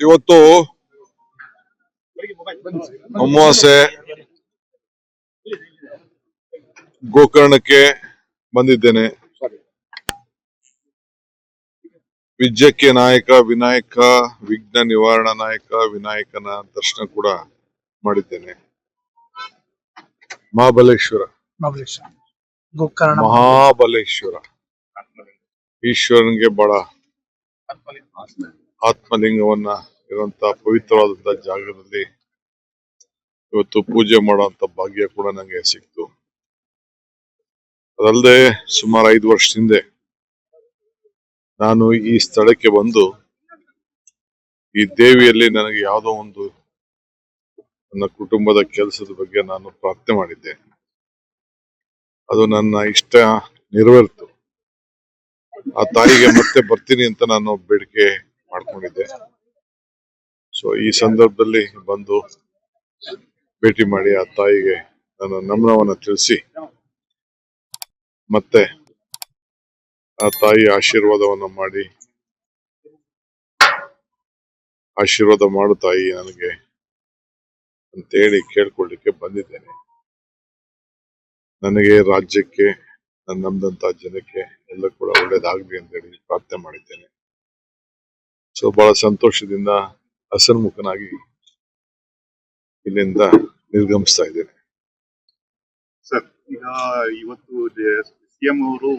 ಇವತ್ತು ಅಮಾವಾಸ್ಯೆ ಗೋಕರ್ಣಕ್ಕೆ ಬಂದಿದ್ದೇನೆ. ವಿಜ್ಯಕ್ಕೆ ನಾಯಕ ವಿನಾಯಕ ವಿಘ್ನ ನಿವಾರಣ ನಾಯಕ ವಿನಾಯಕನ ದರ್ಶನ ಕೂಡ ಮಾಡಿದ್ದೇನೆ. ಮಹಾಬಲೇಶ್ವರ. ಮಹಾಬಲೇಶ್ವರ. ಗೋಕರ್ಣ. ಮಹಾಬಲೇಶ್ವರ. ಈಶ್ವರನಿಗೆ ಬಹಳ ಆತ್ಮಲಿಂಗವನ್ನ ಇರುವಂತ ಪವಿತ್ರವಾದಂತ ಜಾಗದಲ್ಲಿ ಇವತ್ತು ಪೂಜೆ ಮಾಡುವಂತ ಭಾಗ್ಯ ಕೂಡ ನಂಗೆ ಸಿಕ್ತು. ಅದಲ್ಲದೆ ಸುಮಾರು ಐದು ವರ್ಷ ಹಿಂದೆ ನಾನು ಈ ಸ್ಥಳಕ್ಕೆ ಬಂದು ಈ ದೇವಿಯಲ್ಲಿ ನನಗೆ ಯಾವುದೋ ಒಂದು ನನ್ನ ಕುಟುಂಬದ ಕೆಲಸದ ಬಗ್ಗೆ ನಾನು ಪ್ರಾರ್ಥನೆ ಮಾಡಿದ್ದೆ. ಅದು ನನ್ನ ಇಷ್ಟ ನೆರವೇರಿತು. ಆ ತಾಯಿಗೆ ಮತ್ತೆ ಬರ್ತೀನಿ ಅಂತ ನಾನು ಬೇಡಿಕೆ ಮಾಡ್ಕೊಂಡಿದ್ದೆ. ಸೊ ಈ ಸಂದರ್ಭದಲ್ಲಿ ಬಂದು ಭೇಟಿ ಮಾಡಿ ಆ ತಾಯಿಗೆ ನನ್ನ ನಮ್ರವನ್ನ ತಿಳಿಸಿ, ಮತ್ತೆ ಆ ತಾಯಿ ಆಶೀರ್ವಾದವನ್ನ ಮಾಡಿ, ಆಶೀರ್ವಾದ ಮಾಡು ತಾಯಿ ನನಗೆ ಅಂತೇಳಿ ಕೇಳ್ಕೊಳ್ಳಿಕ್ಕೆ ಬಂದಿದ್ದೇನೆ. ನನಗೆ ರಾಜ್ಯಕ್ಕೆ ನನ್ನ ಜನಕ್ಕೆ ಎಲ್ಲ ಕೂಡ ಒಳ್ಳೇದಾಗ್ಲಿ ಅಂತೇಳಿ ಪ್ರಾರ್ಥನೆ ಮಾಡಿದ್ದೇನೆ. ಸೊ ಬಹಳ ಸಂತೋಷದಿಂದ ಹಸನ್ಮುಖನಾಗಿ ಇಲ್ಲಿಂದ ನಿರ್ಗಮಿಸ್ತಾ ಇದ್ದೇನೆ. ಸರ್ ಈಗ ಇವತ್ತು ಸಿಎಂ ಅವರು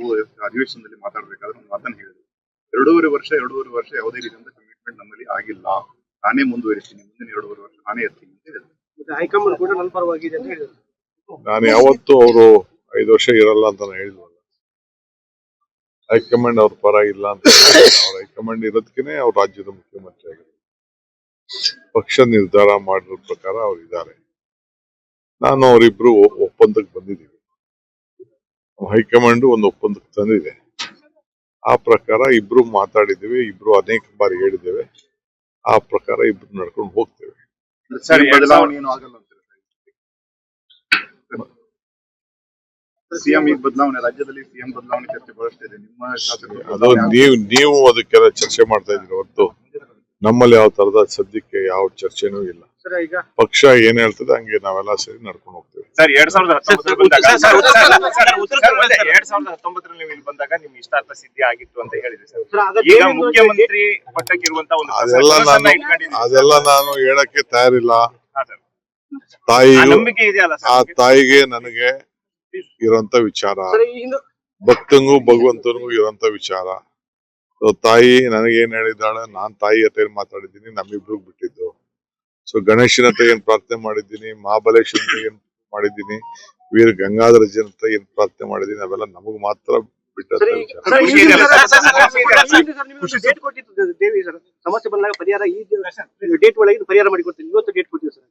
ಅಧಿವೇಶನದಲ್ಲಿ ಮಾತಾಡ್ಬೇಕಾದ್ರೆ ಒಂದು ಮಾತನ್ನು ಹೇಳಿದ್ರು. ಎರಡೂವರೆ ವರ್ಷ ಎರಡೂವರೆ ವರ್ಷ ಯಾವುದೇ ರೀತಿಯಿಂದ ಕಮಿಟ್ಮೆಂಟ್ ನಮ್ಮಲ್ಲಿ ಆಗಿಲ್ಲ. ನಾನೇ ಮುಂದುವರಿಸ್ತೀನಿ ಮುಂದಿನ ಎರಡೂವರೆ ವರ್ಷ ನಾನೇ ಇರ್ತೀನಿ ಅಂತ ಹೇಳಿದ್ರು. ಹೈಕಮಾಂಡ್ ಕೂಡ ನನ್ನ ಪರವಾಗಿದೆ ಅಂತ ಹೇಳಿದ್ರು. ನಾನು ಯಾವತ್ತೂ ಅವರು ಐದು ವರ್ಷ ಇರಲ್ಲ ಅಂತ ನಾನು ಹೇಳಿದ್ವಲ್ಲ ಹೈಕಮಾಂಡ್ ಅವ್ರ ಪರ ಇಲ್ಲ ಅಂತ ಅವ್ರ ಹೈಕಮಾಂಡ್ ಇರೋದಕ್ಕೆ ಅವ್ರ ರಾಜ್ಯದ ಮುಖ್ಯಮಂತ್ರಿ ಆಗಿದ್ದಾರೆ. ಪಕ್ಷ ನಿರ್ಧಾರ ಮಾಡಿರೋ ಪ್ರಕಾರ ಅವ್ರು ಇದ್ದಾರೆ. ನಾನು ಅವರಿಬ್ರು ಒಪ್ಪಂದಕ್ಕೆ ಬಂದಿದ್ದೀವಿ. ಹೈಕಮಾಂಡ್ ಒಂದು ಒಪ್ಪಂದಕ್ಕೆ ತಂದಿದೆ. ಆ ಪ್ರಕಾರ ಇಬ್ರು ಮಾತಾಡಿದ್ದೀವಿ ಇಬ್ರು ಅನೇಕ ಬಾರಿ ಹೇಳಿದ್ದೇವೆ. ಆ ಪ್ರಕಾರ ಇಬ್ರು ನಡ್ಕೊಂಡು ಹೋಗ್ತೇವೆ. ಸಿಎಂ ಈಗ ಬದಲಾವಣೆ ರಾಜ್ಯದಲ್ಲಿ ಸಿಎಂ ಬದಲಾವಣೆ ಚರ್ಚೆ ಬಹಳಷ್ಟು ಇದೆ? ನಿಮ್ಮ ಶಾಸಕರು ಅದು ಬದಲಾವಣೆ ನೀವು ನೀವು ಅದಕ್ಕೆಲ್ಲ ಚರ್ಚೆ ಮಾಡ್ತಾ ಇದ್ರಿ ಹೊರತು? ನಮ್ಮಲ್ಲಿ ಯಾವ ತರದ ಸದ್ಯಕ್ಕೆ ಯಾವ ಚರ್ಚೆನೂ ಇಲ್ಲ. ಸರ್ ಈಗ? ಪಕ್ಷ ಏನ್ ಹೇಳ್ತದೆ ಹಂಗೆ ನಾವೆಲ್ಲ ಸೇರಿ ನಡ್ಕೊಂಡು ಹೋಗ್ತೇವೆ. ಸರ್ ಎರಡ್ ಸಾವಿರದ ಹತ್ತೊಂಬತ್ತರಲ್ಲಿ ಬಂದಾಗ ಸರ್, ಸರ್, ಸರ್, ಎರಡ್ ಸಾವಿರದ ಹತ್ತೊಂಬತ್ತರಲ್ಲಿ ನೀವು ಇಲ್ಲಿ ಬಂದಾಗ ನಿಮ್ ಇಷ್ಟಾರ್ಥ ಸಿದ್ಧಿ ಆಗಿತ್ತು ಅಂತ ಹೇಳಿದ್ರಿ ಸರ್. ಸರ್, ಈಗ ಮುಖ್ಯಮಂತ್ರಿ ಪಟ್ಟಕ್ಕೆ ಇರುವಂತ ಒಂದು ಅದೆಲ್ಲ ಕನಸನ್ನ ನಾನು ಇಟ್ಕೊಂಡಿದ್ದೀರಿ. ಅದೆಲ್ಲ ನಾನು ಹೇಳಕ್ಕೆ ತಯಾರಿಲ್ಲ. ತಾಯಿ ಸರ್. ಆ ತಾಯಿಗೂ ನಂಬಿಕೆ ಇದೆಯಲ್ಲ ಆ ಸರ್ ತಾಯಿಗೆ ನನಗೆ ಇರೋಂತ ವಿಚಾರ. ಭಕ್ತಂಗೂ ಭಗವಂತನಿಗೂ ಇರೋಂತ ವಿಚಾರ. ಸೊ ತಾಯಿ ನನಗೇನ್ ಹೇಳಿದಾಳೆ ನಾನ್ ತಾಯಿ ಹತ್ರ ಏನ್ ಮಾತಾಡಿದ್ದೀನಿ ನಮ್ಮಿಬ್ರು ಬಿಟ್ಟಿದ್ದು. ಸೊ ಗಣೇಶನ ಹತ್ರ ಏನ್ ಪ್ರಾರ್ಥನೆ ಮಾಡಿದ್ದೀನಿ ಮಹಾಬಲೇಶ್ವರ ಏನ್ ಮಾಡಿದ್ದೀನಿ ವೀರ ಗಂಗಾಧರ ಜನ ಹತ್ರ ಏನ್ ಪ್ರಾರ್ಥನೆ ಮಾಡಿದ್ದೀನಿ ಅವೆಲ್ಲ ನಮಗ್ ಮಾತ್ರ ಬಿಟ್ಟ ಸಮಸ್ಯೆ ಬಂದಾಗ ಪರಿಹಾರ ಈ ಡೇಟ್ ಒಳಗೆ ಪರಿಹಾರ ಮಾಡಿ ಕೊಡ್ತೀನಿ. ಇವತ್ತು ಡೇಟ್ ಕೊಡ್ತೀವಿ ಸರ್.